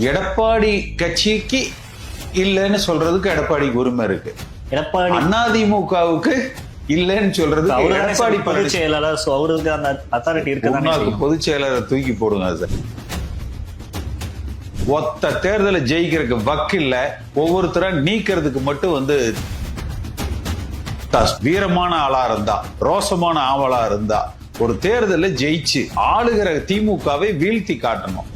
எடப்பாடி கட்சிக்கு இல்லைன்னு சொல்றதுக்கு எடப்பாடிக்கு உரிமை இருக்கு. எடப்பாடி அதிமுகவுக்கு இல்லைன்னு அவரு எடப்பாடி பொதுச் செயலாளர் அவருக்கு அந்த அத்தாரிட்டி இருக்கு பொதுச் செயலரை தூக்கி போடுங்க சார். ஒத்த தேர்தலை ஜெயிக்கிறதுக்கு வக்கில்ல ஒவ்வொருத்தரா நீக்கிறதுக்கு மட்டும் வந்து வீரமான ஆளா இருந்தா ரோசமான ஆவலா இருந்தா ஒரு தேர்தலை ஜெயிச்சு ஆளுகிற திமுகவை வீழ்த்தி காட்டணும்.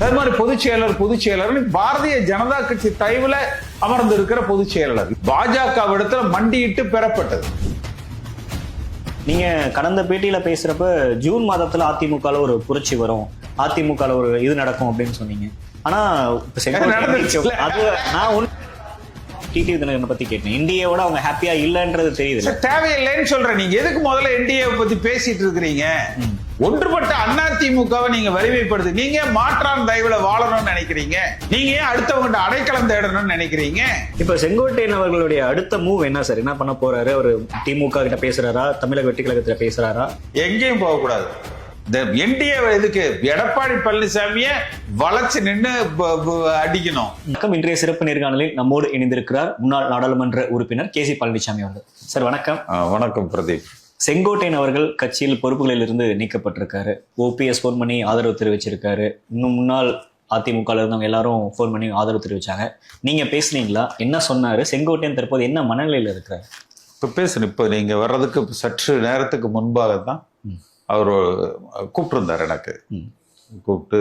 அது மாதிரி பொதுச் செயலர் பொதுச் செயலர் பாரதிய ஜனதா கட்சி தயவுல அமர்ந்து இருக்கிற பொதுச் செயலாளர் பாஜக இடத்துல மண்டியிட்டு பெறப்பட்டது. நீங்க கடந்த பேட்டியில பேசுறப்ப ஜூன் மாதத்துல அதிமுகல ஒரு புரட்சி வரும். அதிமுகல ஒரு இது நடக்கும் அப்படின்னு சொன்னீங்க. ஆனா. அது நான் டிடிவி தினகரனை பத்தி கேட்டேன். இந்தியாவோட அவங்க ஹாப்பியா இல்லைன்றது தெரியுது தேவையில்லைன்னு சொல்றேன். நீங்க எதுக்கு முதல்ல என்டிஏ பத்தி பேசிட்டு இருக்கிறீங்க? ஒன்றுபட்ட அதிமுகவை நீங்க வலிமைப்படுத்து நீங்க மாற்றான் தயவுல வாழணும்னு நினைக்கிறீங்க? நீங்க ஏன் அடுத்தவங்கிட்ட அடைக்கலம் தேடணும்னு நினைக்கிறீங்க? இப்ப செங்கோட்டையன் அவர்களுடைய அடுத்த மூவ் என்ன சார் என்ன பண்ண போறாரு? அவர் திமுக கிட்ட பேசுறாரா? தமிழக வெற்றி கழகத்துல பேசுறாரா? எங்கேயும் போகக்கூடாது. இந்த என்டிஏ இதுக்கு எடப்பாடி பழனிசாமிய வளைச்சு நின்னு ப- ப- அடிக்கணும். வணக்கம். இன்றைய சிறப்பு நேர்காணலில் நம்மோடு இணைந்திருக்கிறார் முன்னாள் நாடாளுமன்ற உறுப்பினர் கே சி பழனிசாமி அவர்கள். சார் வணக்கம். வணக்கம் பிரதீப். செங்கோட்டையன் அவர்கள் கட்சியில் பொறுப்புகளில் இருந்து நீக்கப்பட்டிருக்காரு ஓபிஎஸ் ஃபோன் பண்ணி ஆதரவு தெரிவிச்சிருக்காரு. இன்னும் முன்னாள் அதிமுக இருந்தவங்க எல்லாரும் ஃபோன் பண்ணி ஆதரவு தெரிவிச்சாங்க. நீங்க பேசுனீங்களா? என்ன சொன்னாரு? செங்கோட்டையன் தற்போது என்ன மனநிலையில இருக்கிறாரு? இப்ப பேசணும் இப்ப நீங்க வர்றதுக்கு சற்று நேரத்துக்கு முன்பாக தான் அவர் கூப்பிட்டிருந்தார் எனக்கு. கூப்பிட்டு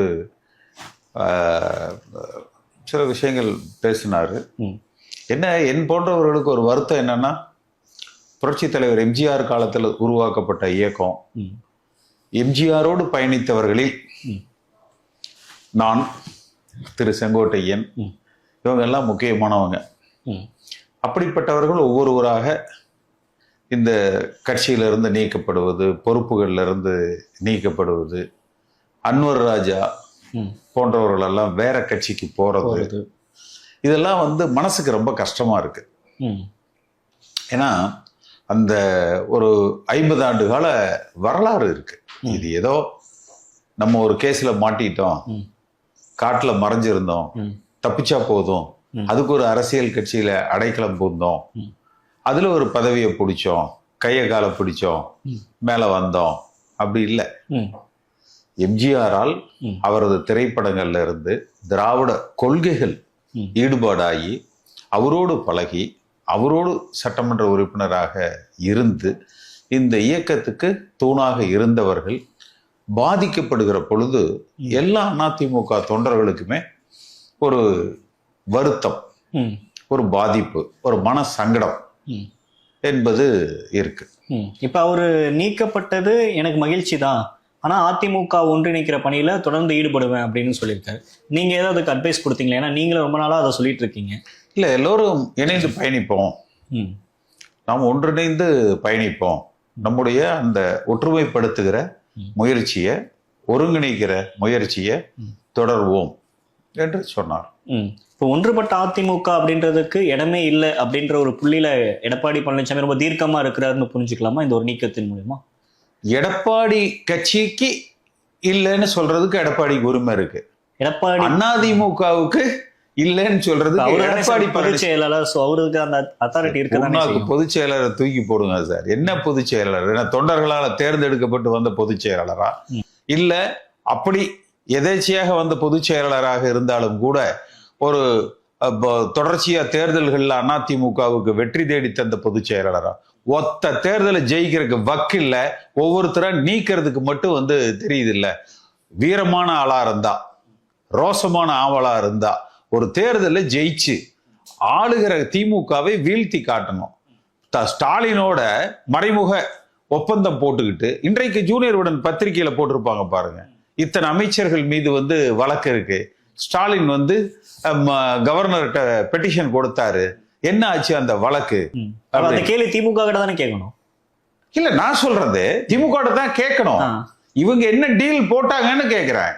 சில விஷயங்கள் பேசினாரு. என்ன என் போன்றவர்களுக்கு ஒரு வருத்தம் என்னன்னா புரட்சி தலைவர் எம்ஜிஆர் காலத்தில் உருவாக்கப்பட்ட இயக்கம். எம்ஜிஆரோடு பயணித்தவர்களில். நான் திரு செங்கோட்டையன் ம். இவங்க எல்லாம் முக்கியமானவங்க. அப்படிப்பட்டவர்கள் ஒவ்வொருவராக இந்த கட்சியிலிருந்து நீக்கப்படுவது பொறுப்புகள்ல இருந்து நீக்கப்படுவது அன்வர் ராஜா. போன்றவர்கள் எல்லாம் வேற கட்சிக்கு போறது போறது. இதெல்லாம் வந்து மனசுக்கு ரொம்ப கஷ்டமா இருக்கு ம். ஏன்னா அந்த ஒரு ஐம்பது ஆண்டு கால வரலாறு இருக்கு இது ஏதோ நம்ம ஒரு கேஸ்ல மாட்டிட்டோம். காட்டுல மறைஞ்சிருந்தோம். தப்பிச்சா போதும். அதுக்கு ஒரு அரசியல் கட்சியில அடைக்கலம் பூந்தோம். அதுல ஒரு பதவியை பிடிச்சோம் கைய காலை பிடிச்சோம். மேல வந்தோம் அப்படி இல்லை. எம்ஜிஆரால். அவரது திரைப்படங்கள்ல இருந்து திராவிட கொள்கைகள். ஈடுபாடாகி அவரோடு பழகி அவரோடு சட்டமன்ற உறுப்பினராக இருந்து இந்த இயக்கத்துக்கு தூணாக இருந்தவர்கள் பாதிக்கப்படுகிற பொழுது எல்லா அதிமுக தொண்டர்களுக்குமே ஒரு வருத்தம். ஒரு பாதிப்பு ஒரு மன சங்கடம். என்பது இருக்கு. இப்ப அவரு நீக்கப்பட்டது எனக்கு மகிழ்ச்சி தான் ஆனா அதிமுக ஒன்றிணைக்கிற பணியில தொடர்ந்து ஈடுபடுவேன் அப்படின்னு சொல்லியிருக்காரு நீங்க ஏதாவது அதுக்கு அட்வைஸ் கொடுத்தீங்களா ஏன்னா நீங்களும் ரொம்ப நாளா அதை சொல்லிட்டு இருக்கீங்க இல்ல எல்லோரும் இணைந்து பயணிப்போம் ம். நாம் ஒன்றிணைந்து பயணிப்போம் நம்முடைய அந்த ஒற்றுமைப்படுத்துகிற. முயற்சியை ஒருங்கிணைக்கிற முயற்சியை. தொடர்வோம் என்று சொன்னார் ம். இப்போ ஒன்றுபட்ட அதிமுக அப்படின்றதுக்கு இடமே இல்லை அப்படின்ற ஒரு புள்ளியில எடப்பாடி பழனிசாமி ரொம்ப தீர்க்கமா இருக்கிறாருன்னு புரிஞ்சுக்கலாமா இந்த ஒரு நீக்கத்தின் மூலியமா எடப்பாடி கட்சிக்கு இல்லைன்னு சொல்றதுக்கு எடப்பாடிக்கு உரிமை இருக்கு எடப்பாடி அதிமுகவுக்கு இல்லைன்னு அவரு எடப்பாடி பொதுச் செயலாளர் அவருக்கு அந்த அத்தாரிட்டி செய்யும். பொதுச் செயலரை தூக்கி போடுங்க சார். என்ன பொதுச் செயலாளர்? என்ன தொண்டர்களால தேர்ந்தெடுக்கப்பட்டு வந்த பொதுச் செயலாளரா? இல்ல அப்படி எதேச்சையாக வந்த பொதுச் செயலாளராக இருந்தாலும் கூட ஒரு தொடர்ச்சியா தேர்தல்கள்ல அதிமுகவுக்கு வெற்றி தேடி தந்த பொதுச் செயலாளரா? ஒத்த தேர்தலை ஜெயிக்கிறதுக்கு வக்கில்ல ஒவ்வொருத்தரா நீக்கிறதுக்கு மட்டும் வந்து தெரியுது இல்ல. வீரமான ஆளா இருந்தா ரோசமான ஆவலா இருந்தா ஒரு தேர்தலை ஜெயிச்சு ஆளுகிற திமுகவை வீழ்த்தி காட்டணும். ஸ்டாலினோட மறைமுக ஒப்பந்தம் போட்டுக்கிட்டு இன்றைக்கு ஜூனியர் உடன் பத்திரிகையில போட்டிருப்பாங்க பாருங்க. இத்தனை அமைச்சர்கள் மீது வந்து வழக்கு இருக்கு. ஸ்டாலின் வந்து கவர்னர்கிட்ட பெட்டிஷன் கொடுத்தாரு. என்ன ஆச்சு அந்த வழக்கு? அந்த கேள்வி திமுக கிட்ட தானே கேட்கணும்? இல்ல நான் சொல்றது திமுக தான் கேட்கணும். இவங்க என்ன டீல் போட்டாங்கன்னு கேக்குறேன்.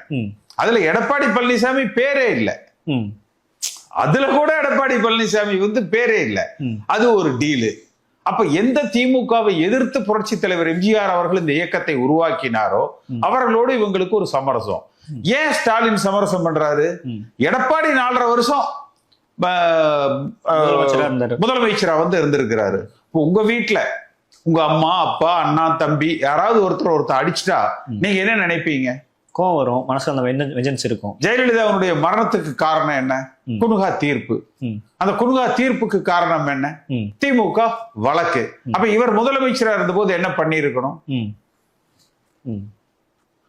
அதுல எடப்பாடி பழனிசாமி பேரே இல்ல. அதுல கூட எடப்பாடி பழனிசாமி வந்து பேரே இல்ல. அது ஒரு டீலு அப்ப எந்த திமுகவை எதிர்த்து புரட்சி தலைவர் எம்ஜிஆர் அவர்கள் இந்த இயக்கத்தை உருவாக்கினாரோ. அவர்களோடு இவங்களுக்கு ஒரு சமரசம். ஏன் ஸ்டாலின் சமரசம் பண்றாரு. எடப்பாடி நாலரை வருஷம் முதலமைச்சரா வந்து இருந்திருக்கிறாரு. உங்க வீட்டுல உங்க அம்மா அப்பா அண்ணா தம்பி யாராவது ஒருத்தர் ஒருத்தர் அடிச்சிட்டா நீங்க என்ன நினைப்பீங்க? கோவம் வரும் மனசுல அந்த வெஞ்ச- வெஞ்சன்ஸ் இருக்கும். ஜெயலலிதாவுடைய மரணத்துக்கு காரணம் என்ன. குனுகா தீர்ப்பு. அந்த குனுகா தீர்ப்புக்கு காரணம் என்ன? திமுக வழக்கு. அப்ப இவர் முதலமைச்சரா இருந்தபோது என்ன பண்ணியிருக்கணும்?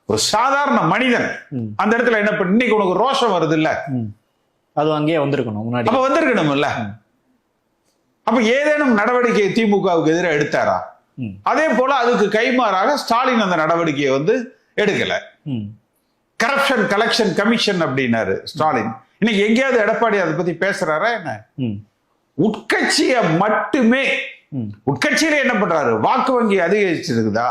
ஒரு சாதாரண மனிதன் அந்த இடத்துல என்ன பண்ண இன்னைக்கு உனக்கு ரோஷம் வருது இல்ல. அது அங்கேயே வந்திருக்கணும் முன்னாடி. அப்ப வந்திருக்கணும் இல்ல அப்ப ஏதேனும் நடவடிக்கை திமுகவுக்கு எதிராக எடுத்தாரா? அதே போல அதுக்கு கைமாறாக ஸ்டாலின் அந்த நடவடிக்கையை வந்து எடுக்கல. கரப்ஷன் கலெக்ஷன் கமிஷன் அப்படின்னாரு ஸ்டாலின். இன்னைக்கு எங்கேயாவது எடப்பாடி அதை பத்தி பேசுறாரா என்ன? உட்கட்சிய மட்டுமே உட்கட்சியில என்ன பண்றாரு? வாக்கு வங்கி அதிகரிச்சிருக்குதா.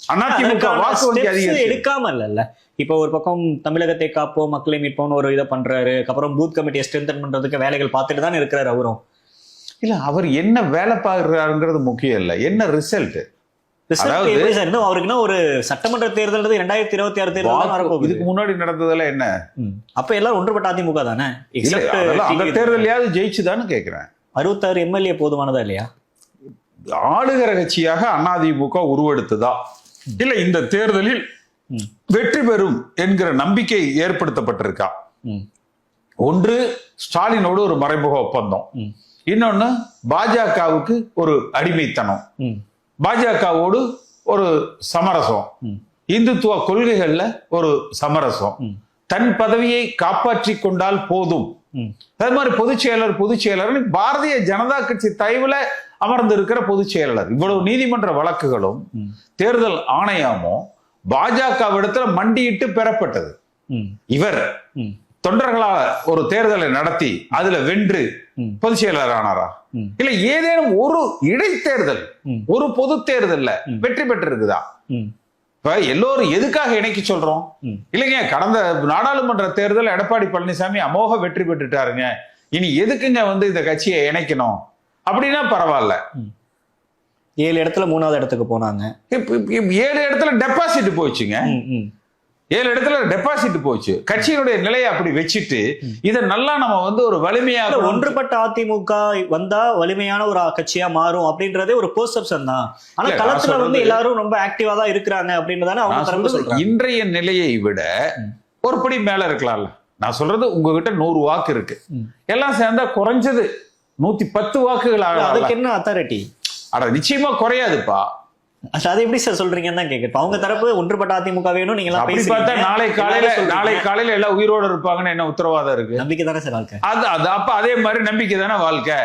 அதிமுக வாக்கு வங்கி அதிகரிச்சு எடுக்காம இல்லல்ல இப்போ ஒரு பக்கம் தமிழகத்தை காப்போம் மக்களை மீட்போம்னு ஒரு இதை பண்றாரு. அப்புறம் பூத் கமிட்டியை ஸ்ட்ரென்தன் பண்றதுக்கு வேலைகள் பார்த்துட்டு தான் இருக்கிறாரு அவரும். இல்ல அவர் என்ன வேலை பார்க்கறாருங்கிறது முக்கியம் இல்ல. என்ன ரிசல்ட் Result அதாவது- எப்படி சார் இன்னும் அவருக்கு இன்னும் ஒரு சட்டமன்ற தேர்தல் ரெண்டாயிரத்தி இருபத்தி ஆறு தேர்தல் இதுக்கு முன்னாடி நடந்ததெல்லாம் என்ன. அப்ப எல்லாரும் ஒன்றுபட்ட அதிமுக தானே? அந்த தேர்தலையாவது ஜெயிச்சுதான்னு கேக்குறேன். அறுபத்தாறு எம்எல்ஏ போதுமானதா இல்லையா? ஆளுகிற கட்சியாக அதிமுக உருவெடுத்ததா? இல்ல இந்த தேர்தலில். வெற்றி பெறும் என்கிற நம்பிக்கை ஏற்படுத்தப்பட்டிருக்கா? ஒன்று ஸ்டாலினோடு ஒரு மறைமுக ஒப்பந்தம். இன்னொன்னு பாஜகவுக்கு ஒரு அடிமைத்தனம். பாஜகவோடு ஒரு சமரசம். இந்துத்துவ கொள்கைகள்ல ஒரு சமரசம். தன் பதவியை காப்பாற்றி கொண்டால் போதும். அது மாதிரி பொதுச் செயலர் பொதுச் செயலர் பாரதிய ஜனதா கட்சி தயவுல அமர்ந்து இருக்கிற பொதுச் செயலாளர் இவ்வளவு நீதிமன்ற வழக்குகளும் தேர்தல் ஆணையமும் பாஜகவிடத்துல மண்டியிட்டு பெறப்பட்டது. இவர் தொண்டர்களால் ஒரு தேர்தலை நடத்தி அதுல வென்று. பொதுச் செயலாளர் ஆனாரா. இல்ல ஏதேனும் ஒரு இடைத்தேர்தல். ஒரு பொது தேர்தல்ல. வெற்றி பெற்றிருக்குதா? ம், இப்ப எல்லோரும் எதுக்காக இணைக்க சொல்றோம். இல்லைங்க கடந்த நாடாளுமன்ற தேர்தல் எடப்பாடி பழனிசாமி அமோக வெற்றி பெற்றுட்டாருங்க. இனி எதுக்குங்க வந்து இந்த கட்சியை இணைக்கணும்? அப்படின்னா பரவாயில்ல. ஏழு இடத்துல மூணாவது இடத்துக்கு போனாங்க. ஏழு இடத்துல டெபாசிட் போச்சுங்க ஏழு இடத்துல டெபாசிட் போச்சு. கட்சியினுடைய நிலையை அப்படி வச்சுட்டு இதை நல்லா நம்ம வந்து ஒரு வலிமையாக ஒன்றுபட்ட அதிமுக வந்தா வலிமையான ஒரு கட்சியா மாறும் அப்படின்றதே ஒரு பெர்செப்ஷன் தான். ஆனா களத்துல வந்து எல்லாரும் ரொம்ப ஆக்டிவா தான் இருக்கிறாங்க அப்படின்றதானே அவங்க இன்றைய நிலையை விட. ஒரு படி மேல இருக்கலாம்ல. நான் சொல்றது உங்ககிட்ட நூறு வாக்கு இருக்கு. எல்லாம் சேர்ந்தா குறைஞ்சது நூத்தி பத்து வாக்குகள் அதுக்கு என்ன அத்தாரிட்டி அட நிச்சயமா குறையாதுப்பா. அது எப்படி சார் சொல்றீங்கன்னு தான் கேட்க அவங்க தரப்பு ஒன்றுபட்ட அதிமுக வேணும் நீங்க எல்லாம் பார்த்தா. நாளை காலையில. நாளை காலையில எல்லாம் உயிரோட இருப்பாங்கன்னு என்ன உத்தரவாதம் இருக்கு நம்பிக்கை தானே சார் வாழ்க்கை அது அது அப்ப அதே மாதிரி நம்பிக்கை தானே வாழ்க்கை.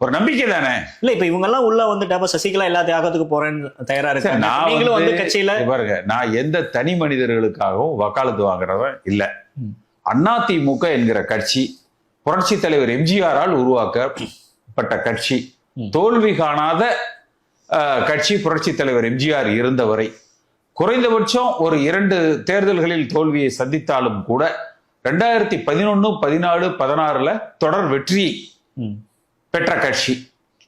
ஒரு நம்பிக்கை தானே இல்ல இப்ப இவங்க எல்லாம் உள்ள வந்துட்டு அப்ப சசிகலா எல்லா தியாகத்துக்கு போறேன்னு தயாரா சரி, இருக்காங்க நான் நீங்களும் வந்து கட்சியில பாருங்க நான் எந்த தனி மனிதர்களுக்காகவும் வக்காலத்து வாங்குறவன் இல்ல. அதிமுக என்கிற கட்சி புரட்சி தலைவர் எம்ஜிஆரால் உருவாக்கப்பட்ட கட்சி. தோல்வி காணாத கட்சி புரட்சி தலைவர் எம்ஜிஆர் இருந்தவரை குறைந்தபட்சம் ஒரு இரண்டு தேர்தல்களில் தோல்வியை சந்தித்தாலும் கூட ரெண்டாயிரத்தி பதினொன்னு பதினாலு பதினாறுல தொடர் வெற்றி பெற்ற கட்சி.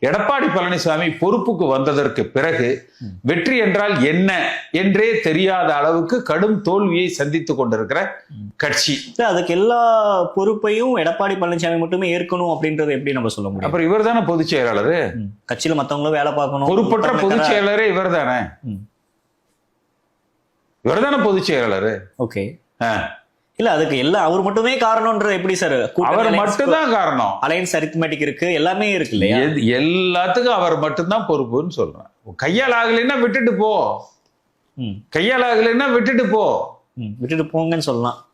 எடப்பாடி பழனிசாமி பொறுப்புக்கு வந்ததற்கு பிறகு வெற்றி என்றால் என்ன என்றே தெரியாத அளவுக்கு கடும் தோல்வியை சந்தித்துக் கொண்டிருக்கிற கட்சி. அதுக்கு எல்லா பொறுப்பையும் எடப்பாடி பழனிசாமி மட்டுமே ஏற்கணும் அப்படின்றது எப்படி நம்ம சொல்ல முடியும்? அப்புறம் இவர் தானே பொதுச் செயலாளர். கட்சியில மத்தவங்களும் வேலை பார்க்கணும் பொறுப்பற்ற பொதுச் செயலாளரே இவர் தானே. இவர் தானே பொதுச் செயலாளர்? ஓகே. இல்ல அதுக்கு எல்லாம் அவர் மட்டுமே காரணம்ன்றது எப்படி சார் அவர் மட்டும்தான் காரணம். அலைன்ஸ் அரித்மெட்டிக் இருக்கு எல்லாமே இருக்கு இல்லையா? எல்லாத்துக்கும் அவர் மட்டும்தான் பொறுப்புன்னு சொல்றேன். கையால் ஆகலைன்னா விட்டுட்டு போ. கையால் ஆகலைன்னா விட்டுட்டு போ. விட்டுட்டு போங்கன்னு சொல்லலாம்.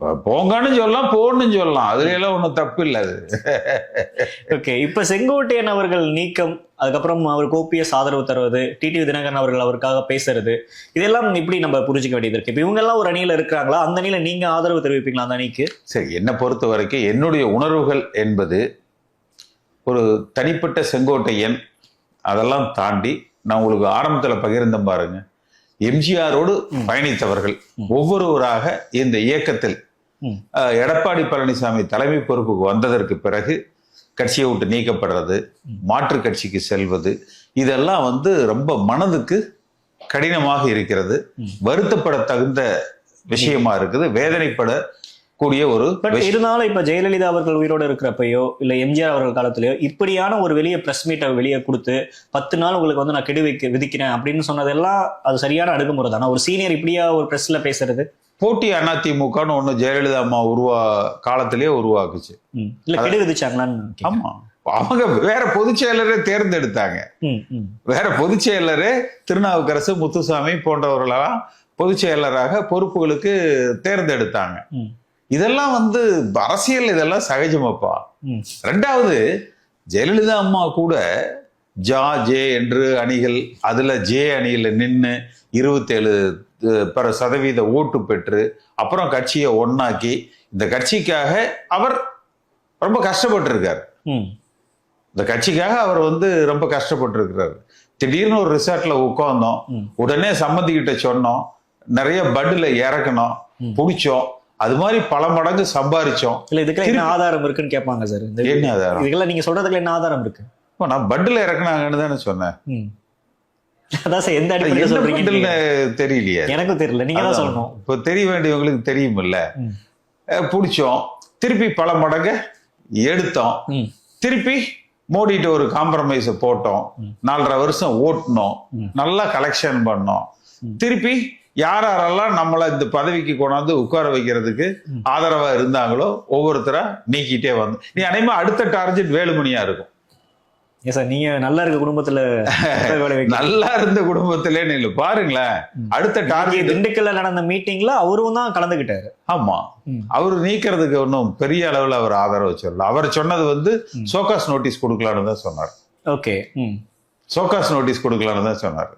போங்கன்னு சொல்லலாம் போன்னு சொல்லலாம். அதுல எல்லாம் ஒண்ணும் தப்பு இல்லை அது. ஓகே இப்ப செங்கோட்டையன் அவர்கள் நீக்கம் அதுக்கப்புறம் அவருக்கு ஓபிஎஸ் ஆதரவு தருவது டிடிவி தினகரன் அவர்கள் அவருக்காக பேசுறது இதெல்லாம் இப்படி நம்ம புரிஞ்சுக்க வேண்டியது இருக்கு? இப்ப இவங்க எல்லாம் ஒரு அணியில இருக்கிறாங்களா? அந்த அணியில நீங்க ஆதரவு தெரிவிப்பீங்களா அந்த அணிக்கு? சரி என்னை பொறுத்த வரைக்கும் என்னுடைய உணர்வுகள் என்பது ஒரு தனிப்பட்ட செங்கோட்டையன் அதெல்லாம் தாண்டி நான் உங்களுக்கு ஆரம்பத்தில் பகிர்ந்தேன் பாருங்க. எம்ஜிஆரோடு பயணித்தவர்கள் ஒவ்வொருவராக இந்த இயக்கத்தில் எடப்பாடி பழனிசாமி தலைமை பொறுப்புக்கு வந்ததற்கு பிறகு கட்சியை விட்டு நீக்கப்படுறது மாற்று கட்சிக்கு செல்வது இதெல்லாம் வந்து ரொம்ப மனதுக்கு கடினமாக இருக்கிறது. வருத்தப்பட தகுந்த விஷயமா இருக்குது. வேதனைப்படக்கூடிய ஒரு பட். இருந்தாலும் இப்ப ஜெயலலிதா அவர்கள் உயிரோட இருக்கிறப்பயோ இல்ல எம்ஜிஆர் அவர்கள் காலத்திலயோ இப்படியான ஒரு வெளிய பிரஸ் மீட்டை வெளியே கொடுத்து பத்து நாள் உங்களுக்கு வந்து நான் கெடு வைக்க விதிக்கிறேன் அப்படின்னு சொன்னதெல்லாம் அது சரியான அணுகுமுறை தானே ஒரு சீனியர் இப்படியா ஒரு பிரஸ்ல பேசுறது? போட்டி அதிமுகன்னு ஒண்ணு ஜெயலலிதா அம்மா உருவா காலத்திலேயே உருவாக்குச்சு. இல்ல கெடு விதிச்சாங்களான்னு கேக்குறேன். ஆமா அவங்க வேற பொதுச் செயலரை தேர்ந்தெடுத்தாங்க. வேற பொதுச் செயலரு திருநாவுக்கரசு முத்துசாமி போன்றவர்களெல்லாம் பொதுச் செயலராக பொறுப்புகளுக்கு தேர்ந்தெடுத்தாங்க. இதெல்லாம் வந்து அரசியல் இதெல்லாம் சகஜமாப்பா. ரெண்டாவது ஜெயலலிதா அம்மா கூட ஜா ஜே என்று அணிகள் அதுல ஜே அணியில நின்று இருபத்தேழு பிற சதவீத ஓட்டு பெற்று அப்புறம் கட்சியை ஒண்ணாக்கி இந்த கட்சிக்காக அவர் ரொம்ப கஷ்டப்பட்டு இருக்கார் ம். இந்த கட்சிக்காக அவர் வந்து ரொம்ப கஷ்டப்பட்டு இருக்கிறாரு திடீர்னு ஒரு ரிசார்ட்ல உட்கார்ந்தோம். உடனே சம்மந்தி கிட்ட சொன்னோம். நிறைய பட்டுல இறக்கணும். பிடிச்சோம். அது மாதிரி பல மடங்கு சம்பாரிச்சோம். இல்ல இதுக்கெல்லாம் என்ன ஆதாரம் இருக்குன்னு கேட்பாங்க சார். என்ன ஆதாரம்? இதுக்கெல்லாம் நீங்க சொல்றதுக்கு என்ன ஆதாரம் இருக்கு? நான் பட்டுல இறக்குனாங்கன்னு தானே சொன்னேன். அதான் சார் எந்த அடிப்படையில் சொல்றீங்க தெரியலையே. எனக்கும் தெரியல நீங்க தான். சொல்லணும். இப்போ தெரிய வேண்டியவங்களுக்கு தெரியுமில்ல பிடிச்சோம். திருப்பி பல மடங்கு எடுத்தோம். திருப்பி மோடிட்டு ஒரு காம்ப்ரமைஸை போட்டோம். நாலரை வருஷம் ஓட்டினோம். நல்லா கலெக்ஷன் பண்ணோம். திருப்பி யார் யாரெல்லாம் நம்மளை இந்த பதவிக்கு கொண்டாந்து உட்கார வைக்கிறதுக்கு ஆதரவா இருந்தாங்களோ ஒவ்வொருத்தரா நீக்கிட்டே வந்து. நீ அனைமா அடுத்த டார்கெட் வேலுமணியா இருக்கும். ஏன் சார் நீங்க நல்லா இருக்க குடும்பத்துல நல்லா இருந்த குடும்பத்திலே நீங்க பாருங்களேன். அடுத்த டார்கெட் திண்டுக்கல்ல நடந்த மீட்டிங்ல அவரும் தான் கலந்துகிட்டாரு ஆமா. அவர் நீக்கிறதுக்கு ஒன்றும் பெரிய அளவுல அவர் ஆதரவு சொல்லல அவர் சொன்னது வந்து சோகாஸ் நோட்டீஸ் கொடுக்கலான்னு தான் சொன்னார். ஓகே சோகாஸ் நோட்டீஸ் கொடுக்கலான்னு தான் சொன்னார்.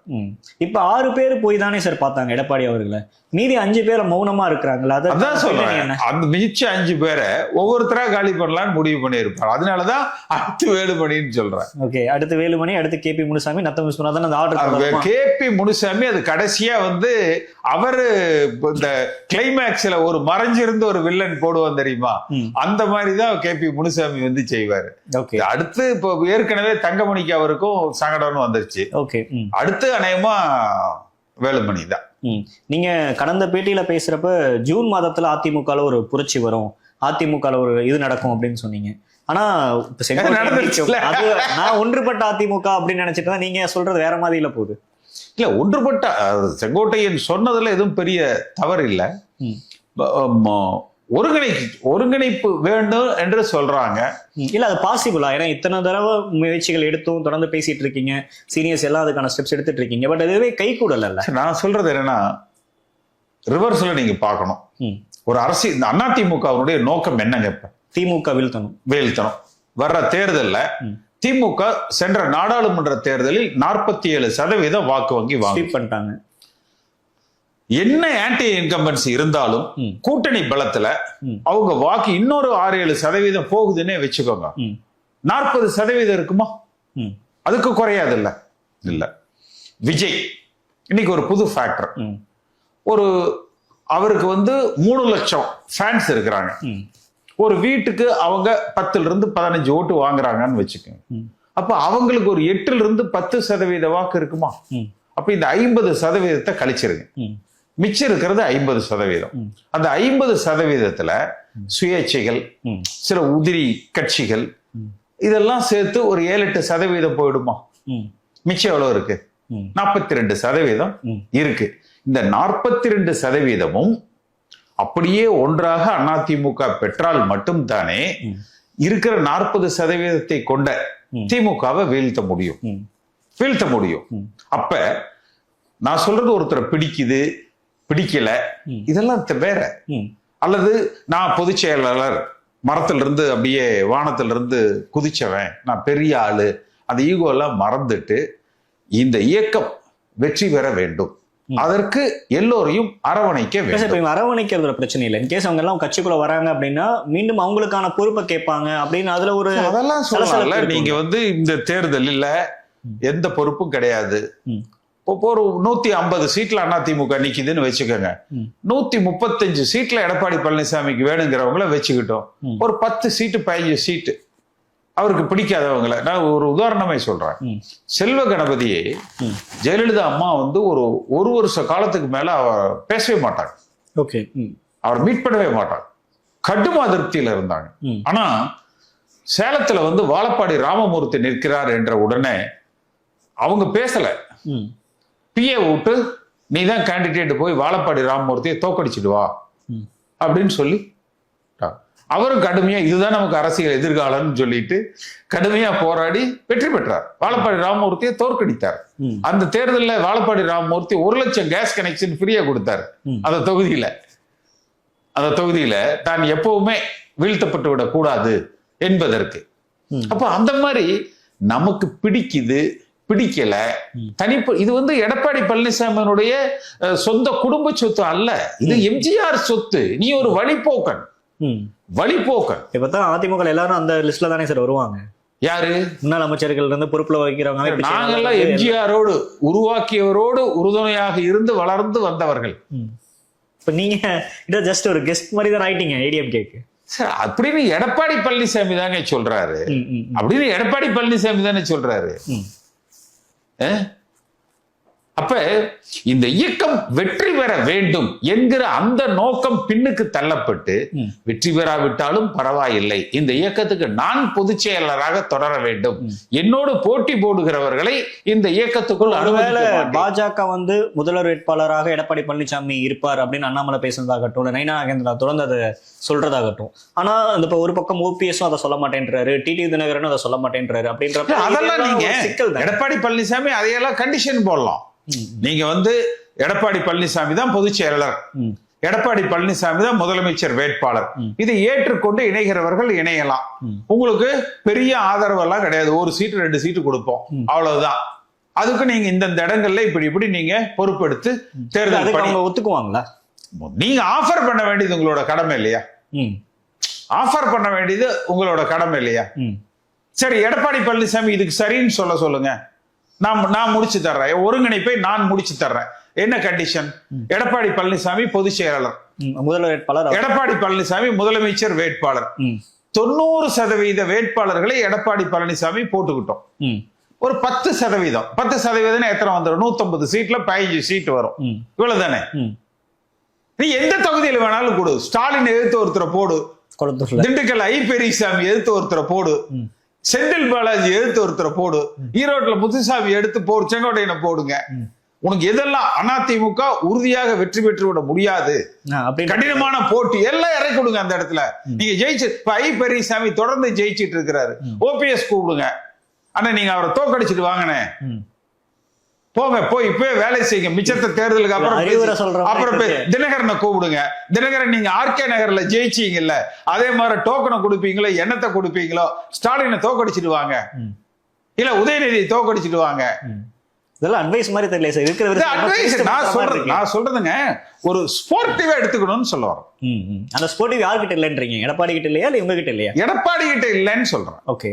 இப்ப ஆறு பேர் போய் தானே சார் பார்த்தாங்க எடப்பாடி அவர்களை. மீதி அஞ்சு பேர் மௌனமா இருக்கிறாங்களா அது அதான் சொல்றேன். அந்த மிச்ச அஞ்சு பேரை ஒவ்வொருத்தரா காலி பண்ணலாம்னு முடிவு பண்ணியிருப்பார். அதனாலதான் அடுத்து வேலுமணின்னு சொல்றேன். ஓகே அடுத்து வேலுமணி அடுத்து கேபி முனுசாமி நத்தம் விஸ்வநாதன் அந்த ஆர்டர் கே பி முனுசாமி அது கடைசியா வந்து அவரு இந்த கிளைமேக்ஸ்ல ஒரு மறைஞ்சிருந்து ஒரு வில்லன் போடுவான் தெரியுமா. அந்த மாதிரி தான் கே பி முனுசாமி வந்து செய்வாரு. ஓகே. அடுத்து இப்போ ஏற்கனவே தங்கமணிக்கு அவருக்கும் சங்கடம்னு வந்துருச்சு. ஓகே அடுத்து அநேகமா வேலுமணி தான். நீங்க கடந்த பேட்டியில பேசுறப்ப ஜூன் மாதத்துல அதிமுகல ஒரு புரட்சி வரும் அதிமுகல ஒரு இது நடக்கும் அப்படின்னு சொன்னீங்க. ஆனா. அது நான் ஒன்றுபட்ட அதிமுக அப்படின்னு நினைச்சிட்டு தான் நீங்க சொல்றது வேற மாதிரில போகுது. இல்ல ஒன்றுபட்ட செங்கோட்டையன் சொன்னதுல எதுவும் பெரிய தவறு இல்ல. ஒருங்கிணை ஒருங்கிணைப்பு வேண்டும் என்று சொல்றாங்க. இல்ல அது பாசிபிளா ஏன்னா இத்தனை தடவை முயற்சிகள் எடுத்தும் தொடர்ந்து பேசிட்டு இருக்கீங்க. சீனியர்ஸ் எல்லாம் அதுக்கான ஸ்டெப்ஸ் எடுத்துட்டு இருக்கீங்க. பட் அதுவே கை கூடல நான் சொல்றது என்னன்னா ரிவர்ஸ்ல நீங்க பார்க்கணும். ஒரு அரசியல் இந்த அதிமுகவுடைய நோக்கம் என்னங்க இப்ப? திமுக வீழ்த்தணும். வீழ்த்தணும். வர்ற தேர்தல்ல. திமுக சென்ற நாடாளுமன்ற தேர்தலில் நாற்பத்தி ஏழு சதவீதம் வாக்கு வங்கி வாங்க பண்ணிட்டாங்க. என்ன ஆன்டி இன்கம்பன்சி இருந்தாலும். கூட்டணி பலத்துல. அவங்க வாக்கு இன்னொரு ஆறு ஏழு சதவீதம் போகுதுன்னே வச்சுக்கோங்க. நாற்பது சதவீதம் இருக்குமா. அதுக்கு குறையாது இல்ல இல்ல விஜய் இன்னைக்கு ஒரு புது ஃபேக்டர். ஒரு அவருக்கு வந்து மூணு லட்சம் ஃபேன்ஸ் இருக்கிறாங்க. ஒரு வீட்டுக்கு அவங்க பத்துல இருந்து பதினஞ்சு ஓட்டு வாங்குறாங்கன்னு வச்சுக்கோங்க. அப்ப அவங்களுக்கு ஒரு எட்டுல இருந்து பத்து சதவீத வாக்கு இருக்குமா. அப்ப இந்த ஐம்பது சதவீதத்தை கழிச்சிருங்க. மிச்சம் இருக்கிறது ஐம்பது சதவீதம். அந்த ஐம்பது சதவீதத்துல சுயேட்சைகள். சில உதிரி கட்சிகள். இதெல்லாம் சேர்த்து ஒரு ஏழு எட்டு சதவீதம் போயிடுமா. மிச்சம் எவ்வளவு இருக்கு. நாற்பத்தி ரெண்டு சதவீதம். இருக்கு இந்த நாற்பத்தி ரெண்டு சதவீதமும் அப்படியே ஒன்றாக அதிமுக பெற்றால் மட்டும்தானே. இருக்கிற நாற்பது சதவீதத்தை கொண்ட. திமுகவை வீழ்த்த முடியும். வீழ்த்த முடியும். அப்ப நான் சொல்றது ஒருத்தரை பிடிக்குது பிடிக்கல. இதெல்லாம் வேற. அல்லது நான் பொதுச் செயலாளர் மரத்துல இருந்து அப்படியே வானத்துல இருந்து குதிச்சவன் நான் பெரிய ஆளு அந்த ஈகோ எல்லாம் மறந்துட்டு இந்த இயக்கம் வெற்றி பெற வேண்டும். அதற்கு எல்லோரையும் அரவணைக்க வேண்டும். அரவணைக்கிறதுல பிரச்சனை இல்லை. இன்கேஸ் அவங்க எல்லாம் கட்சிக்குள்ள வராங்க அப்படின்னா மீண்டும் அவங்களுக்கான பொறுப்பை கேட்பாங்க அப்படின்னு அதுல ஒரு அதெல்லாம் இருக்கும்ல. நீங்க வந்து இந்த தேர்தலில் எந்த பொறுப்பும் கிடையாது. இப்போ ஒரு நூத்தி ஐம்பது சீட்ல அதிமுக நிக்குதுன்னு வச்சுக்கோங்க. நூத்தி முப்பத்தஞ்சு சீட்ல எடப்பாடி பழனிசாமிக்கு வேணுங்கிறவங்கள வச்சுக்கிட்டோம். ஒரு பத்து சீட்டு பதினஞ்சு சீட்டு. அவருக்கு பிடிக்காதவங்கள நான் ஒரு உதாரணமே சொல்றேன். செல்வ கணபதியே. ஜெயலலிதா அம்மா வந்து ஒரு ஒரு வருஷ காலத்துக்கு மேல அவர் பேசவே மாட்டாங்க. ஓகே. அவர் மீட் பண்ணவே மாட்டாங்க. கடும் அதிருப்தியில இருந்தாங்க. ஆனா சேலத்துல வந்து வாழப்பாடி ராமமூர்த்தி நிற்கிறார் என்ற உடனே அவங்க பேசல. பிஏ விட்டு நீ தான் கேண்டிடேட் போய் வாழப்பாடி ராமமூர்த்தியை தோக்கடிச்சிட்டு வா. அப்படின்னு சொல்லி அவரும் கடுமையா இதுதான் நமக்கு அரசியல் எதிர்காலம்னு சொல்லிட்டு கடுமையா போராடி வெற்றி பெற்றார். வாழப்பாடி ராமமூர்த்தியை தோற்கடித்தார். அந்த தேர்தலில் வாழப்பாடி ராமமூர்த்தி ஒரு லட்சம் கேஸ் கனெக்ஷன் ஃப்ரீயா கொடுத்தாரு. அந்த தொகுதியில. அந்த தொகுதியில தான் எப்பவுமே வீழ்த்தப்பட்டு விடக்கூடாது என்பதற்கு. அப்ப அந்த மாதிரி நமக்கு பிடிக்குது பிடிக்கல. தனிப்பு இது வந்து எடப்பாடி பழனிசாமியினுடைய சொந்த குடும்ப சொத்து அல்ல. இது எம்ஜிஆர் சொத்து. நீ ஒரு வழிபோக்கன் வழிபோக்கன் இப்பதான் அதிமுக எல்லாரும் அந்த லிஸ்ட்ல தானே சார் வருவாங்க. யாரு? முன்னாள் அமைச்சர்கள் இருந்து பொறுப்புல வைக்கிறவங்க நாங்கெல்லாம் எம்ஜிஆரோடு உருவாக்கியவரோடு உறுதுணையாக இருந்து வளர்ந்து வந்தவர்கள். இப்ப நீங்க இதை ஜஸ்ட் ஒரு கெஸ்ட் மாதிரி தான் ஆயிட்டீங்க ஏடிஎம் கேக்கு சார் அப்படின்னு எடப்பாடி பழனிசாமி தாங்க சொல்றாரு. அப்படின்னு எடப்பாடி பழனிசாமி தானே சொல்றாரு. Eh? அப்ப இந்த இயக்கம் வெற்றி பெற வேண்டும் என்கிற அந்த நோக்கம் பின்னுக்கு தள்ளப்பட்டு. வெற்றி பெறாவிட்டாலும் பரவாயில்லை. இந்த இயக்கத்துக்கு நான் பொதுச் செயலாளராக தொடர வேண்டும். என்னோடு போட்டி போடுகிறவர்களை இந்த இயக்கத்துக்குள். பாஜக வந்து முதல்வர் வேட்பாளராக எடப்பாடி பழனிசாமி இருப்பார் அப்படின்னு அண்ணாமலை பேசுனதாகட்டும் இல்ல நைனா நாகேந்திரா தொடர்ந்து அதை சொல்றதாகட்டும். ஆனா அந்த இப்ப ஒரு பக்கம் ஓபிஎஸும் அதை சொல்ல மாட்டேன்றாரு டிடி தினகரனும் அதை சொல்ல மாட்டேன்றாரு அப்படின்றப்ப அதெல்லாம் நீங்க எடப்பாடி பழனிசாமி அதையெல்லாம் கண்டிஷன் போடலாம். நீங்க வந்து எடப்பாடி பழனிசாமி தான் பொதுச் செயலாளர். ம், எடப்பாடி பழனிசாமி தான் முதலமைச்சர் வேட்பாளர். இதை ஏற்றுக்கொண்டு இணைகிறவர்கள் இணையலாம். ம். உங்களுக்கு பெரிய ஆதரவு எல்லாம் கிடையாது. ஒரு சீட்டு ரெண்டு சீட்டு கொடுப்போம். ம். அவ்வளவுதான். அதுக்கு நீங்க இந்தந்த இடங்கள்ல இப்படி இப்படி நீங்க பொறுப்பெடுத்து தேர்தல் அவங்க ஒத்துக்குவாங்களா? நீங்க ஆஃபர் பண்ண வேண்டியது உங்களோட கடமை இல்லையா? ம். ஆஃபர் பண்ண வேண்டியது உங்களோட கடமை இல்லையா? ம். சரி எடப்பாடி பழனிசாமி இதுக்கு சரின்னு சொல்ல சொல்லுங்க. நான் நான் முடிச்சு தர்றேன். ஒருங்கிணைப்பை நான் முடிச்சு தர்றேன். என்ன கண்டிஷன் எடப்பாடி பழனிசாமி பொதுச் செயலாளர். ம், முதல்வர் வேட்பாளர். எடப்பாடி பழனிசாமி முதலமைச்சர் வேட்பாளர். தொண்ணூறு சதவீத வேட்பாளர்களை எடப்பாடி பழனிசாமி போட்டுக்கிட்டோம். ஒரு பத்து சதவீதம். பத்து சதவீதம் எத்தனை வந்துடும் நூத்தம்பது சீட்ல பதினஞ்சு சீட் வரும். இவ்வளவுதானே? நீ எந்த தொகுதியில வேணாலும் கொடு. ஸ்டாலின் எதிர்த்து ஒருத்தரை போடு. திண்டுக்கல் ஐ பெரியசாமி எதிர்த்து ஒருத்தரை போடு. செந்தில் பாலாஜி எதிர்த்து ஒருத்தரை போடு. ஈரோட்ல முத்துசாமி எடுத்து போடு செங்கோட்டையனை போடுங்க. உனக்கு எதெல்லாம் அதிமுக உறுதியாக வெற்றி பெற்று விட முடியாது கடினமான போட்டி எல்லாம் இறக்கி கொடுங்க அந்த இடத்துல. நீங்க ஜெயிச்சு இப்ப ஐ பெரியசாமி தொடர்ந்து ஜெயிச்சிட்டு இருக்கிறாரு. ஓபிஎஸ் கூப்பிடுங்க. ஆனா நீங்க அவரை தோக்கடிச்சிட்டு வாங்கினே ம். போங்க போய் இப்பவே வேலை செய்யுங்க. மிச்சத்தை தேர்தலுக்கு அப்புறம் அப்புறம். தினகரனை கூப்பிடுங்க. தினகரன் நீங்க ஆர்கே நகர்ல ஜெயிச்சீங்கல்ல அதே மாதிரி டோக்கனை கொடுப்பீங்களோ எண்ணத்தை கொடுப்பீங்களோ ஸ்டாலினை தோக்கடிச்சிட்டு வாங்க ம். இல்ல உதயநிதி தோக்கடிச்சிட்டு வாங்க ம். இதெல்லாம் அட்வைஸ் மாதிரி தெரியல சார். இருக்கிற taste நான் சொல்றது. நான் சொல்றதுங்க ஒரு ஸ்போர்ட்டிவா எடுத்துக்கணும்னு சொல்ல வரேன் ம், ம். அந்த ஸ்போர்ட்டிவ் யார்கிட்ட இல்லைன்றீங்க? எடப்பாடி கிட்ட இல்லையா? இல்ல உங்ககிட்ட இல்லையா? எடப்பாடி கிட்ட இல்லைன்னு சொல்றேன். ஓகே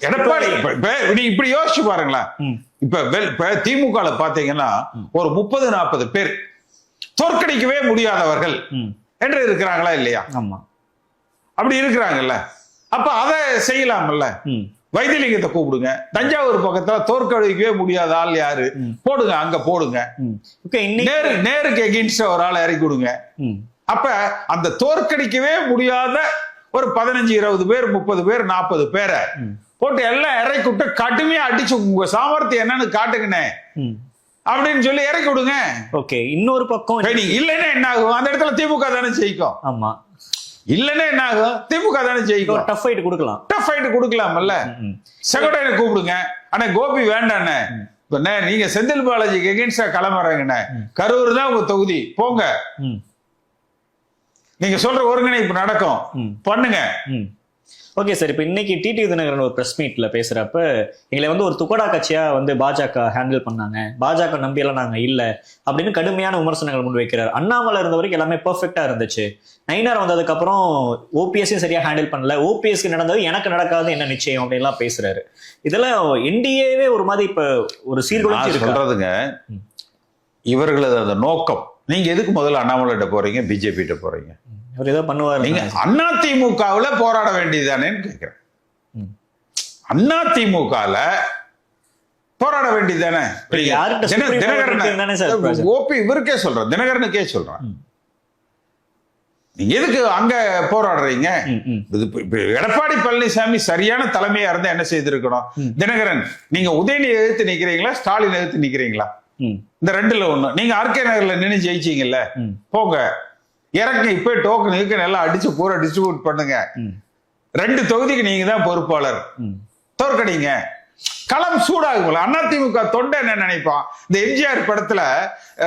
எடப்பாடி இப்ப- இப்படி யோசிச்சு பாருங்களேன். இப்ப வெல்- இப்ப திமுக பாத்தீங்கன்னா ஒரு முப்பது நாற்பது பேர் தோற்கடிக்கவே முடியாதவர்கள். என்று இருக்கிறாங்களா இல்லையா ஆமா அப்படி இருக்கிறாங்கல்ல அப்ப அதை செய்யலாம்ல. வைத்தியலிங்கத்தை கூப்பிடுங்க தஞ்சாவூர் பக்கத்துல தோற்கடிக்கவே முடியாத ஆள் யாரு. போடுங்க அங்க போடுங்க நேரு நேருக்கு எகின்ஸ்ட் ஒரு ஆள் இறக்கி கொடுங்க ம். அப்ப அந்த தோற்கடிக்கவே முடியாத ஒரு பதினஞ்சு இருபது பேர் முப்பது பேர் நாற்பது பேரை. போட்டு எல்லாம் இறக்கி விட்டு கடுமையா அடிச்சு உங்க சாமர்த்தியம் என்னன்னு காட்டுங்கண்ணே. ம். அப்படின்னு சொல்லி இறக்கி விடுங்க. ஓகே இன்னொரு பக்கம் இல்லைன்னா என்ன ஆகும்? அந்த இடத்துல திமுக தானே ஜெயிக்கும். ஆமா. இல்லைன்னா என்ன ஆகும்? திமுக தானே ஜெயிக்கும். டஃப் ஃபைட் கொடுக்கலாம். டஃப் ஃபைட் கொடுக்கலாம்ல ம். செகண்டரி கூப்பிடுங்க. ஆனா கோபி வேண்டாண்ணே. இப்ப அண்ணே, நீங்க செந்தில் பாலாஜிக்கு எகென்ஸ்டா கிளம்புறாங்கண்ணே கரூர் தான் உங்க தொகுதி. போங்க. நீங்க சொல்ற ஒருங்கிணைப்பு நடக்கும். பண்ணுங்க. ஓகே சார் இப்போ இன்னைக்கு டிடி தினகரன் ஒரு பிரஸ் மீட்ல பேசுறப்ப எங்களை வந்து ஒரு துக்கடா கட்சியா வந்து பாஜக ஹேண்டில் பண்ணாங்க. பாஜக நம்பியெல்லாம் நாங்க இல்ல அப்படின்னு கடுமையான விமர்சனங்கள் முன்வைக்கிறார் அண்ணாமலை இருந்த வரைக்கும் எல்லாமே பெர்ஃபெக்டா இருந்துச்சு. நைனார் வந்ததுக்கு அப்புறம் ஓபிஎஸ்ஸையும் சரியா ஹேண்டில் பண்ணல. ஓபிஎஸ்க்கு நடந்தது எனக்கு நடக்காது என்ன நிச்சயம் அப்படின்லாம் பேசுறாரு. இதெல்லாம் என்டிஏவே ஒரு மாதிரி இப்ப ஒரு சீர்குலைச்சு சொல்றதுங்க இவர்களது அந்த நோக்கம். நீங்க எதுக்கு முதல்ல அண்ணாமலைகிட்ட போறீங்க பிஜேபி கிட்ட போறீங்க? அவர் ஏதோ பண்ணுவார் நீங்க அதிமுகவுல போராட வேண்டியதுதானேன்னு கேக்குறேன். ம். அண்ணா திமுகல போராட வேண்டியதானே யார்கிட்ட Supreme Court இருக்குன்னு தானே சார் பிரச்சனை? ஓபி இவருக்கே சொல்றேன். தினகரனுக்கே சொல்றேன். நீங்க எதுக்கு அங்க போராடுறீங்க? எடப்பாடி பழனிசாமி சரியான தலைமையா இருந்தா என்ன செய்திருக்கணும்? தினகரன் நீங்க உதயநிதி எதிர்த்து நிக்கிறீங்களா? ஸ்டாலின் எதிர்த்து நிக்கிறீங்களா? இந்த ரெண்டுல ஒண்ணு. நீங்க ஆர்கே நகர்ல நின்னு ஜெயிச்சீங்கல்ல. போங்க. இறக்குங்க இப்ப டோக்கன் இருக்கு நல்லா அடிச்சு பூரா டிஸ்ட்ரிபியூட் பண்ணுங்க. ரெண்டு தொகுதிக்கு நீங்க தான் பொறுப்பாளர். தோற்கடிங்க. களம் சூடாகுங்களா அதிமுக தொண்டை என்ன நினைப்பான்? இந்த எம்ஜிஆர் படத்துல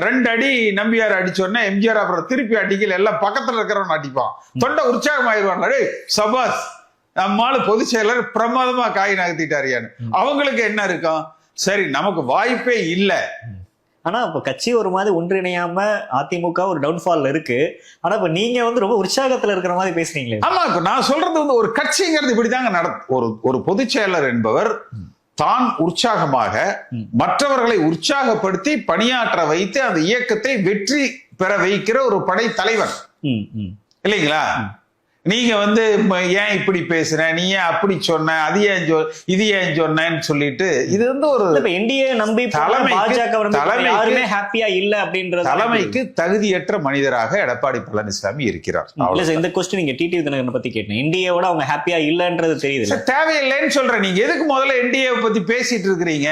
ரெண்டு அடி நம்பியார் அடிச்சோடனே எம்ஜிஆர் அப்புறம் திருப்பி அடிக்கல. எல்லாம் பக்கத்துல இருக்கிறவன் அடிப்பான். தொண்டை உற்சாகமாயிருவாங்க டேய் சபாஸ் நம்மால பொதுச் செயலர் பிரமாதமா காய் நகர்த்திட்டாரியான்னு அவங்களுக்கு என்ன இருக்கும்? சரி நமக்கு வாய்ப்பே இல்ல. ஆனா இப்ப கட்சி ஒரு மாதிரி ஒன்றிணையாம அதிமுக ஒரு டவுன்ஃபால் இருக்கு. ஆனா இப்ப நீங்க வந்து ரொம்ப உற்சாகத்துல இருக்கிற மாதிரி பேசுறீங்களே. ஆமா இப்ப நான் சொல்றது வந்து ஒரு கட்சிங்கிறது இப்படிதாங்க நட ஒரு ஒரு பொதுச் செயலர் என்பவர் தான் உற்சாகமாக மற்றவர்களை உற்சாகப்படுத்தி பணியாற்ற வைத்து அந்த இயக்கத்தை வெற்றி பெற வைக்கிற ஒரு படை தலைவர். இல்லைங்களா? நீங்க வந்து ஏன் இப்படி பேசுற? நீ ஏன் அப்படி சொன்ன? அது ஏன் சொ இது ஏன் சொன்னேன்னு சொல்லிட்டு இது வந்து ஒரு இப்ப என்டிஏ நம்பி போன தலைமைக்கு- பாஜக வந்து தலைமைக்கு- யாருமே ஹாப்பியா இல்ல அப்படின்றது தலைமைக்கு தகுதியற்ற மனிதராக எடப்பாடி பழனிசாமி இருக்கிறார். இல்ல. சார் இந்த கொஸ்டின் நீங்க டிடிவி தினகரனை பத்தி கேட்டேன் என்டிஏவோட அவங்க ஹாப்பியா இல்லன்றது தெரியுது தேவையில்லைன்னு சொல்றேன். நீங்க எதுக்கு முதல்ல என்டிஏ பத்தி பேசிட்டு இருக்கிறீங்க?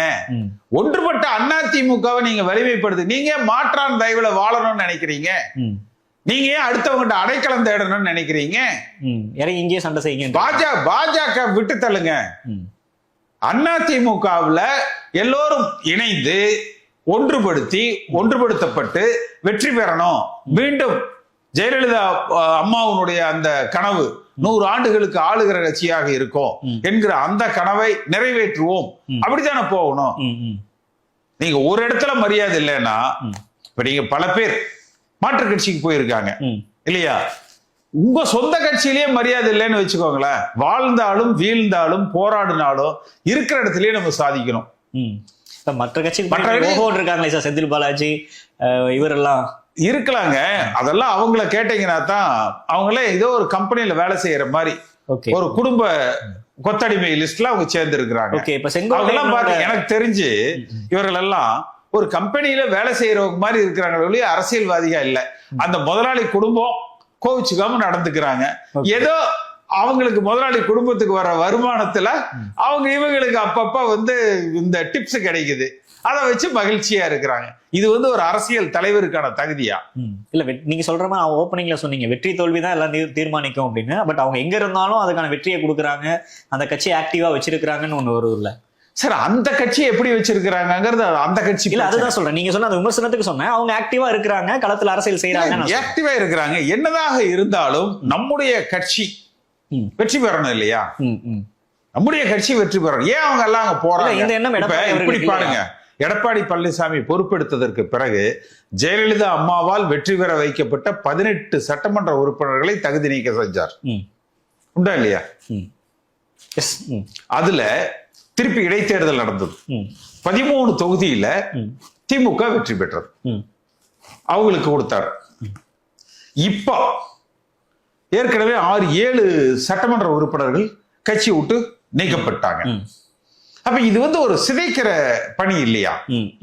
ஒன்றுபட்ட அதிமுகவை நீங்க வலிமைப்படுத்து நீங்க ஏன் மாற்றான் தயவுல வாழணும்னு நினைக்கிறீங்க? நீங்க ஏன் அடுத்தவங்கிட்ட அடைக்கலம் தேடணும்னு நினைக்கிறீங்க? இறங்கி இங்கேயே சண்டை செய்யுங்க பாஜக பாஜக விட்டு தள்ளுங்க. அதிமுகவுல எல்லோரும் இணைந்து ஒன்றுபடுத்தி ஒன்றுபடுத்தப்பட்டு வெற்றி பெறணும். மீண்டும் ஜெயலலிதா அம்மாவுடைய அந்த கனவு நூறு ஆண்டுகளுக்கு ஆளுகிற கட்சியாக இருக்கும் என்கிற அந்த கனவை நிறைவேற்றுவோம். அப்படித்தானே போகணும்? நீங்க ஒரு இடத்துல மரியாதை இல்லைன்னா இப்ப நீங்க பல பேர் மாற்றுக் கட்சிக்கு போயிருக்காங்க இல்லையா? உங்க சொந்த கட்சியிலேயே மரியாதை இல்லைன்னு வச்சுக்கோங்களேன். வாழ்ந்தாலும் வீழ்ந்தாலும் போராடினாலும் இருக்கிற இடத்துலயே நம்ம சாதிக்கணும். மற்ற கட்சிக்கு மற்ற மற்ற கட்சி- இருக்காங்களே சார் செந்தில் பாலாஜி இவரெல்லாம்? இருக்கலாங்க. அதெல்லாம் அவங்கள கேட்டீங்கன்னா தான் அவங்களே ஏதோ ஒரு கம்பெனில வேலை செய்யற மாதிரி ஒரு குடும்ப கொத்தடிமை லிஸ்ட்ல அவங்க சேர்ந்து இருக்கிறாங்க எனக்கு தெரிஞ்சு இவர்கள் எல்லாம் ஒரு கம்பெனியில வேலை செய்யறவங்க மாதிரி இருக்கிறாங்க வெளியே அரசியல்வாதிగా இல்ல. அந்த முதலாளி குடும்பம் கோவிச்சுக்காம நடந்துக்கிறாங்க. ஏதோ அவங்களுக்கு முதலாளி குடும்பத்துக்கு வர வருமானத்துல அவங்க இவங்களுக்கு அப்பப்ப வந்து இந்த டிப்ஸ் கிடைக்குது. அதை வச்சு மகிழ்ச்சியா இருக்கிறாங்க. இது வந்து ஒரு அரசியல் தலைவருக்கான தகுதியா. இல்ல நீங்க சொல்ற மாதிரி அவங்க ஓப்பனிங்ல சொன்னீங்க. வெற்றி தோல்வி தான் எல்லாம் தீர்- தீர்மானிக்கும் அப்படின்னு. பட் அவங்க எங்க இருந்தாலும் அதுக்கான வெற்றியை கொடுக்குறாங்க. அந்த கட்சி ஆக்டிவா வச்சிருக்காங்கன்னு ஒண்ணு வருது இல்ல. சார் அந்த கட்சி எப்படி வச்சிருக்கிறாங்கிறது அந்த கட்சி இல்ல அதுதான் சொல்றேன். நீங்க சொன்ன அந்த விமர்சனத்துக்கு சொன்னேன். அவங்க ஆக்டிவா இருக்கிறாங்க. களத்துல அரசியல் செய்யறாங்க ஆக்டிவா இருக்கிறாங்க. என்னதாக இருந்தாலும் நம்முடைய கட்சி. வெற்றி பெறணும் இல்லையா? நம்முடைய கட்சி வெற்றி பெறணும். ஏன் அவங்க எல்லாம் அங்க போறாங்க? இந்த எண்ணம் இப்படி பாருங்க. எடப்பாடி பழனிசாமி பொறுப்பெடுத்ததற்கு பிறகு ஜெயலலிதா அம்மாவால் வெற்றி பெற வைக்கப்பட்ட பதினெட்டு சட்டமன்ற உறுப்பினர்களை தகுதி நீக்க செஞ்சார். உண்டா இல்லையா? அதுல திருப்பி இடைத்தேர்தல் நடந்தது. பதிமூணு தொகுதியில திமுக வெற்றி பெற்றது. அவங்களுக்கு கொடுத்தாரு. இப்போ ஏற்கனவே ஆறு ஏழு சட்டமன்ற உறுப்பினர்கள் கட்சி விட்டு நீக்கப்பட்டாங்க. அப்ப இது வந்து ஒரு சிதைக்கிற பணி இல்லையா?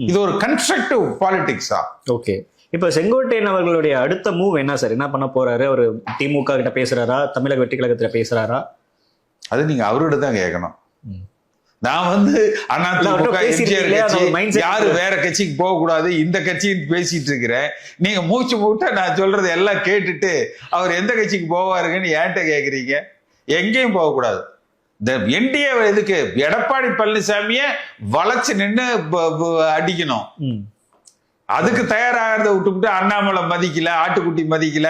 இது ஒரு கன்ஸ்ட்ரக்டிவ் பாலிடிக்ஸா ஓகே. இப்ப செங்கோட்டையன் அவர்களுடைய அடுத்த மூவ் என்ன சார்? என்ன பண்ண போறாரு? அவர் திமுக கிட்ட பேசுறாரா? தமிழக வெற்றி கழகத்துல பேசுறாரா? அது நீங்க அவர்கிட்ட தான் கேட்கணும். நான் வந்து அண்ணா இல்ல, அவர்ட்ட திமுக பேசியிருக்கீங்களே, எம்ஜிஆர் கட்சி. யாரு. வேற கட்சிக்கு போக கூடாது இந்த கட்சின்னு பேசிட்டு இருக்கிறேன். நீங்க மூச்சு மூட்டை நான் சொல்றது எல்லாம் கேட்டுட்டு அவர் எந்த கட்சிக்கு போவாருங்கன்னு ஏன்ட்ட கேக்குறீங்க? எங்கேயும் போக கூடாது. இந்த என்டிஏ எதுக்கு? எடப்பாடி பழனிசாமிய வளைச்சு ப- அடிக்கணும். அதுக்கு தயாராகிறத விட்டுவிட்டு அண்ணாமலை மதிக்கல ஆட்டுக்குட்டி மதிக்கல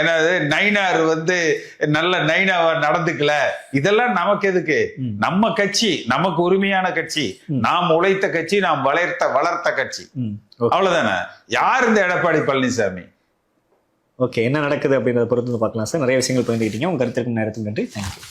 என்னது நைனார் வந்து நல்ல நைனாவா நடந்துக்கல. இதெல்லாம் நமக்கு எதுக்கு? நம்ம கட்சி நமக்கு உரிமையான கட்சி நாம் உழைத்த கட்சி நாம் வளர்த்த வளர்த்த கட்சி. அவ்வளவுதானே? யார் இந்த எடப்பாடி பழனிசாமி? ஓகே என்ன நடக்குது அப்படின்றத பொறுத்து பார்க்கலாம் சார். நிறைய விஷயங்கள் பகிர்ந்துக்கிட்டீங்க உங்க கருத்துக்கு நேரத்துக்கு நன்றி. தேங்க்யூ